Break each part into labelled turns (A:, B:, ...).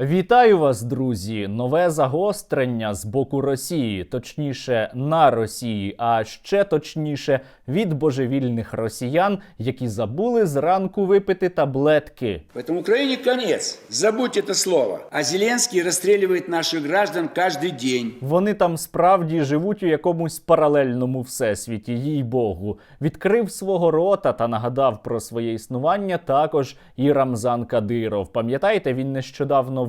A: Вітаю вас, друзі! Нове загострення з боку Росії, точніше на Росії, а ще точніше від божевільних росіян, які забули зранку випити таблетки.
B: Поэтому Украине конец. Забудьте это слово. А Зеленский расстреливает наших граждан каждый день.
A: Вони там справді живуть у якомусь паралельному всесвіті, їй Богу. Відкрив свого рота та нагадав про своє існування також і Рамзан Кадиров. Пам'ятаєте, він нещодавно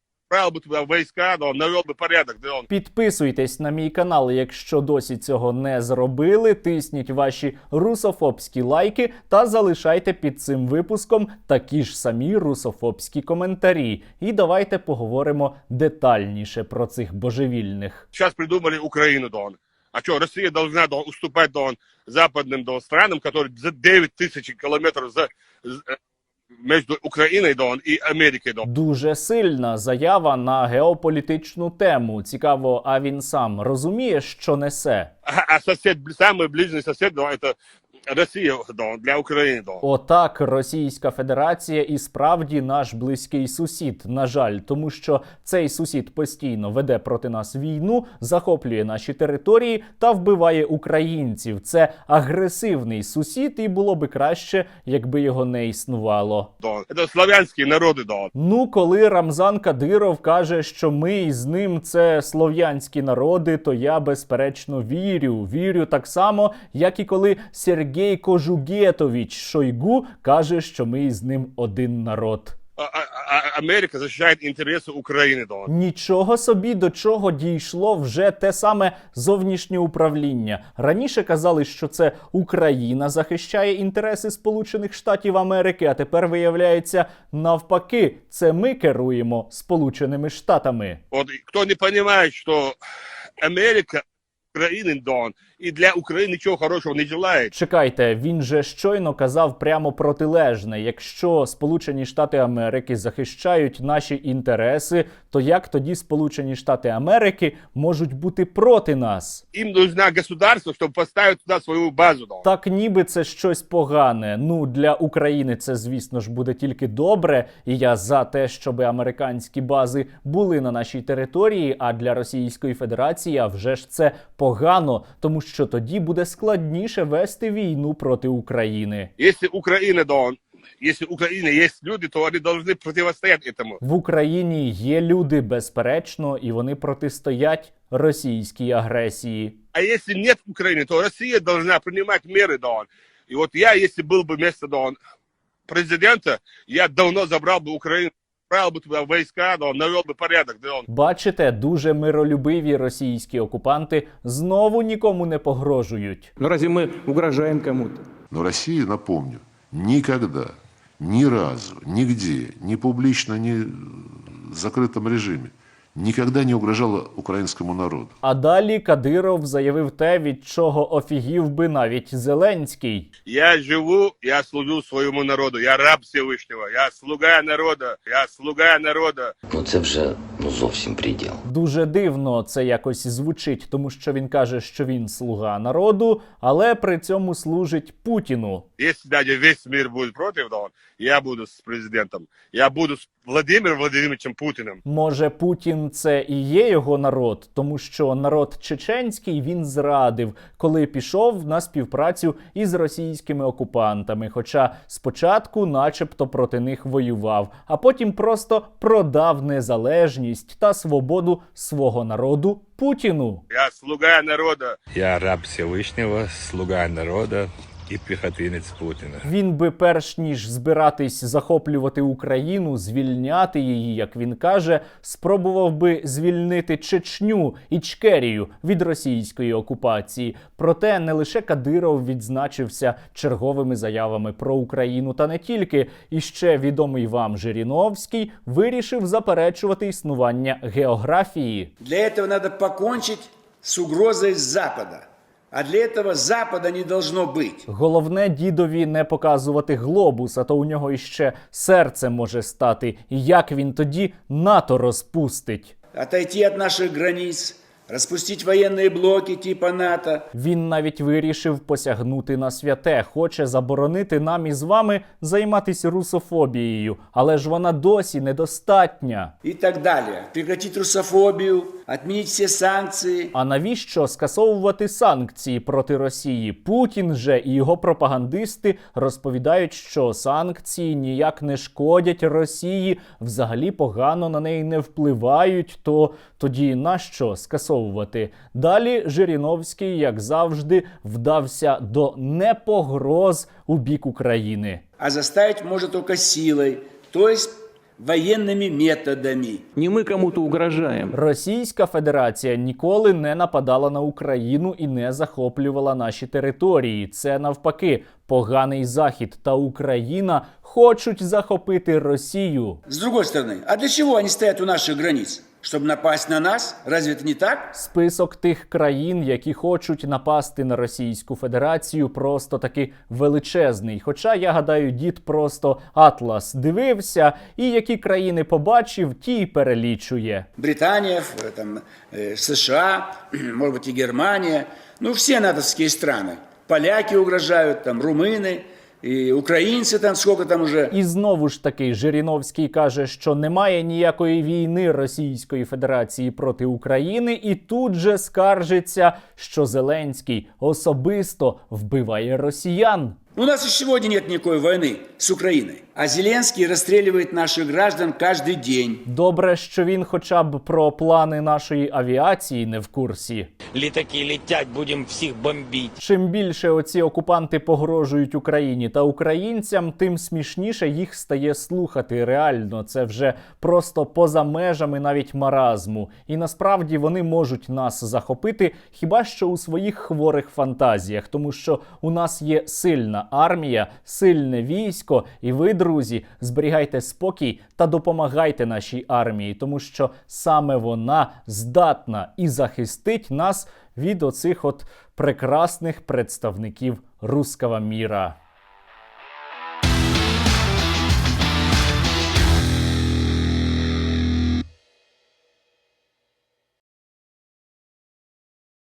C: отправил бы туда войска, Дон, навел бы порядок, Дон.
A: Підписуйтесь на мій канал, якщо досі цього не зробили. Тисніть ваші русофобські лайки та залишайте під цим випуском такі ж самі русофобські коментарі. І давайте поговоримо детальніше про цих божевільних.
C: Сейчас придумали Украину, Дон. А что, Россия должна Дон, уступать Дон, западным Дон, странам, которые за 9 тысяч километров за, за- між Україною і Америкою.
A: Дуже сильна заява на геополітичну тему. Цікаво, а він сам розуміє, що несе.
C: А сусід, самий ближній сусід, ну, це это Россия, да, для Украины, да.
A: Отак, Російська Федерація і справді наш близький сусід. На жаль, тому що цей сусід постійно веде проти нас війну, захоплює наші території та вбиває українців. Це агресивний сусід, і було би краще, якби його не існувало.
C: да. Это славянские народы, да.
A: Ну, коли Рамзан Кадиров каже, що ми із ним це слов'янські народи, то я безперечно вірю. Вірю так само, як і коли Сергій Кожугетович Шойгу каже, що ми із ним один народ.
C: Америка защищает интересы Украины, да.
A: Нічого собі до чого дійшло вже те саме зовнішнє управління. Раніше казали, що це Україна захищає інтереси Сполучених Штатів Америки, а тепер виявляється навпаки, це ми керуємо Сполученими Штатами.
C: Вот и кто не понимает, что Америка Украины, да, и для Украины ничего хорошего не желает.
A: Чекайте, він же щойно казав прямо протилежне. Якщо Сполучені Штати Америки захищають наші інтереси, то як тоді Сполучені Штати Америки можуть бути проти нас?
C: Им нужна государство, чтобы поставить туда свою базу, да.
A: Так, ніби це щось погане. Ну для України це, звісно ж, буде тільки добре, і я за те, щоб американські бази були на нашій території. А для Російської Федерації а вже ж це погано, тому що тоді буде складніше вести війну проти України.
C: Якщо Україна до Якщо в Україні є люди, то вони повинні протистояти цьому.
A: в Україні. Є люди безперечно, і вони протистоять російській агресії.
C: А якщо немає України, то Росія повинна приймати міри до і от я, якщо був би місце до президента, я давно забрав би Україну отправил бы туда войска, да, навел бы порядок, да.
A: Бачите, дуже миролюбиві російські окупанти знову нікому не погрожують.
D: Ну разве мы угрожаем кому-то?
E: Но Россия, напомню, никогда, ни разу, нигде, ни публично, ни в закрытом режиме, никогда не угрожала українському народу.
A: А далі Кадиров заявив те, від чого офігів би навіть Зеленський.
C: Я живу, я служу своєму народу, я раб Всевишнього, я слуга народу, я слуга народу.
F: Ну це вже ну зовсім приділ.
A: Дуже дивно це якось звучить, тому що він каже, що він слуга народу, але при цьому служить Путіну.
C: Если даже весь мир будет против, да, я буду с президентом, я буду с Владимиром Владимировичем Путиным.
A: Може, Путін це і є його народ, тому що народ чеченський він зрадив, коли пішов на співпрацю із російськими окупантами. Хоча спочатку, начебто, проти них воював, а потім просто продав незалежність та свободу свого народу Путіну.
C: Я слуга народу.
G: Я раб Всевишнього, слуга народа і піхотинець Путіна.
A: Він би перш ніж збиратись захоплювати Україну, звільняти її, як він каже, спробував би звільнити Чечню і Чкерію від російської окупації. Проте не лише Кадиров відзначився черговими заявами про Україну, та не тільки. І ще відомий вам Жириновський вирішив заперечувати існування географії.
B: Для этого надо покончить с угрозой с Запада. А для этого Запада не должно быть.
A: Головне дідові не показувати глобус, а то у нього іще серце може стати. І як він тоді НАТО розпустить?
B: Отойти від наших границ, распустить военные блоки типа НАТО.
A: Він навіть вирішив посягнути на святе, хоче заборонити нам із вами займатися русофобією, але ж вона досі недостатня.
B: и так далее. Прекратить русофобию, отменить все санкции.
A: А навіщо скасовувати санкції проти Росії? Путін же і його пропагандисти розповідають, що санкції ніяк не шкодять Росії, взагалі погано на неї не впливають. То тоді нащо скасовувати? Далі Жириновський, як завжди, вдався до непогроз у бік України.
B: А заставить может только силой, то есть военными методами.
D: Не мы кому-то угрожаем.
A: Російська Федерація ніколи не нападала на Україну і не захоплювала наші території. Це навпаки поганий захід та Україна хочуть захопити Росію.
B: С другой стороны, а для чего они стоят у наших границ? Чтобы напасть на нас? Разве это не так?
A: Список тих країн, які хочуть напасти на Російську Федерацію, просто таки величезний. Хоча я гадаю, дід просто атлас дивився, і які країни побачив, ті й перелічує.
B: Британия, э, там, э, США, может быть и Германия. Ну, все натовские страны. Поляки угрожают, там, румыны, и українці там, сколько там уже.
A: І знову ж таки Жириновський каже, що немає ніякої війни Російської Федерації проти України, і тут же скаржиться, що Зеленський особисто вбиває росіян.
B: У нас и сегодня нет никакой войны с Украиной. А Зеленский расстреливает наших граждан каждый день.
A: Добре, що він хоча б про плани нашої авіації не в курсі.
H: Літаки летять, будемо всіх бомбити.
A: Чим більше оці окупанти погрожують Україні та українцям, тим смішніше їх стає слухати. Реально, це вже просто поза межами навіть маразму. І насправді вони можуть нас захопити хіба що у своїх хворих фантазіях, тому що у нас є сильна армія, сильне військо, і ви, друзі, зберігайте спокій та допомагайте нашій армії, тому що саме вона здатна і захистить нас від оцих от прекрасних представників руского міра.